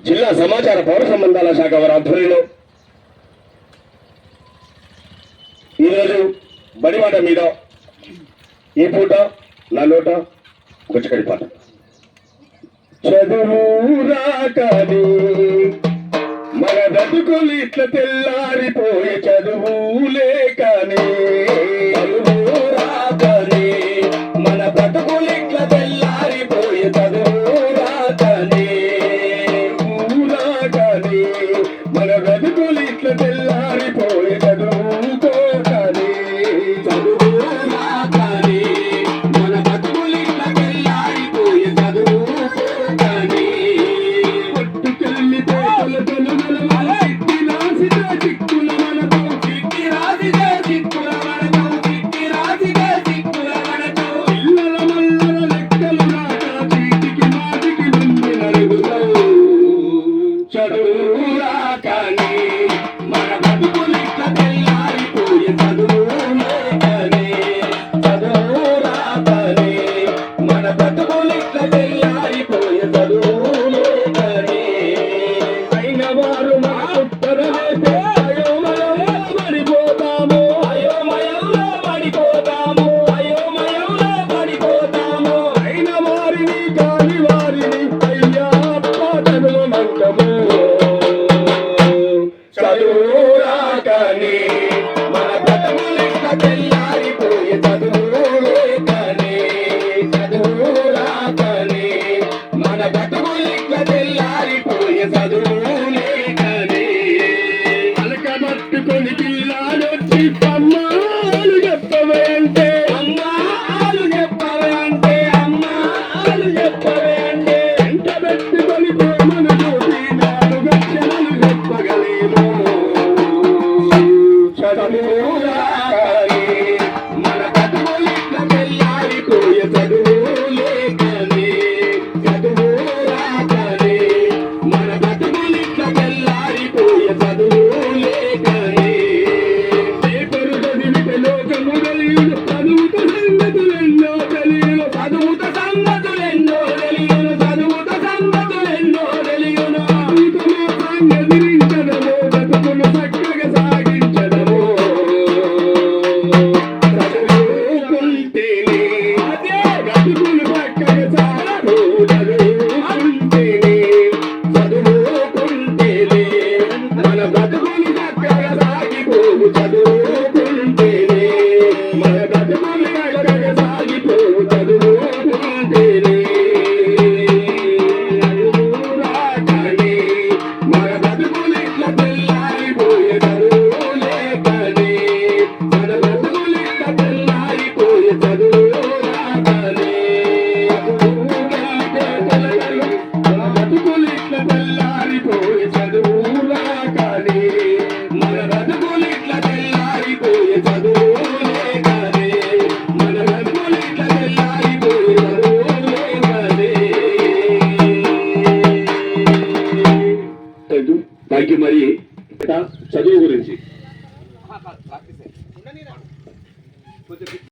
జిల్లా సమాచార పౌర సంబంధాల శాఖ వారి ఆధ్వర్యంలో ఈరోజు బడిమాట మీద ఈ పూట నా లోట గుచ్చకడి పాట. చదువు రాకది మన బతుకులు ఇట్లా తెల్లారిపోయి చదువు Yeah. చదువు లేకనే అలకబట్టుకొని పిల్లాడొచ్చి అమ్మాలు చెప్పవే Yeah. రాలేదు దానికి మరి చదువు గురించి